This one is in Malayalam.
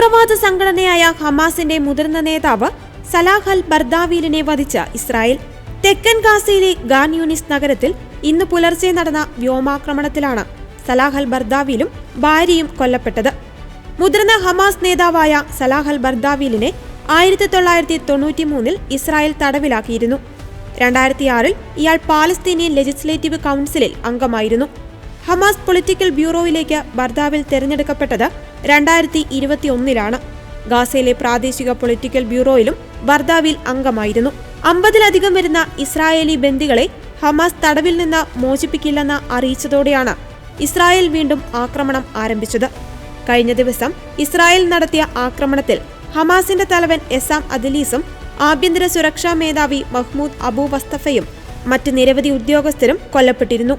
തീവ്രവാദ സംഘടനയായ ഹമാസിന്റെ മുതിർന്ന നേതാവ് സലാഹ് അൽ ബർദാവീലിനെ വധിച്ച ഇസ്രായേൽ. തെക്കൻ ഗാസയിലെ ഗാൻ യൂനിസ് നഗരത്തിൽ ഇന്ന് പുലർച്ചെ നടന്ന വ്യോമാക്രമണത്തിലാണ് സലാഹ് അൽ ബർദാവീലും ഭാര്യയും കൊല്ലപ്പെട്ടത്. മുതിർന്ന ഹമാസ് നേതാവായ സലാഹ് അൽ ബർദാവീലിനെ ആയിരത്തി തൊള്ളായിരത്തി തൊണ്ണൂറ്റി മൂന്നിൽ ഇസ്രായേൽ തടവിലാക്കിയിരുന്നു. രണ്ടായിരത്തി ആറിൽ ഇയാൾ പാലസ്തീനിയൻ ലെജിസ്ലേറ്റീവ് കൗൺസിലിൽ അംഗമായിരുന്നു. ഹമാസ് പൊളിറ്റിക്കൽ ബ്യൂറോയിലേക്ക് ബർദാവിൽ തെരഞ്ഞെടുക്കപ്പെട്ടത് രണ്ടായിരത്തി ഇരുപത്തിയൊന്നിലാണ് ഗാസയിലെ പ്രാദേശിക പൊളിറ്റിക്കൽ ബ്യൂറോയിലും ബർദാവിൽ അംഗമായിരുന്നു. അമ്പതിലധികം വരുന്ന ഇസ്രായേലി ബന്ദികളെ ഹമാസ് തടവിൽ നിന്ന് മോചിപ്പിക്കില്ലെന്ന് അറിയിച്ചതോടെയാണ് ഇസ്രായേൽ വീണ്ടും ആക്രമണം ആരംഭിച്ചത്. കഴിഞ്ഞ ദിവസം ഇസ്രായേൽ നടത്തിയ ആക്രമണത്തിൽ ഹമാസിന്റെ തലവൻ എസാം അദലീസും ആഭ്യന്തര സുരക്ഷാ മേധാവി മഹ്മൂദ് അബു വസ്തഫയും മറ്റ് നിരവധി ഉദ്യോഗസ്ഥരും കൊല്ലപ്പെട്ടിരുന്നു.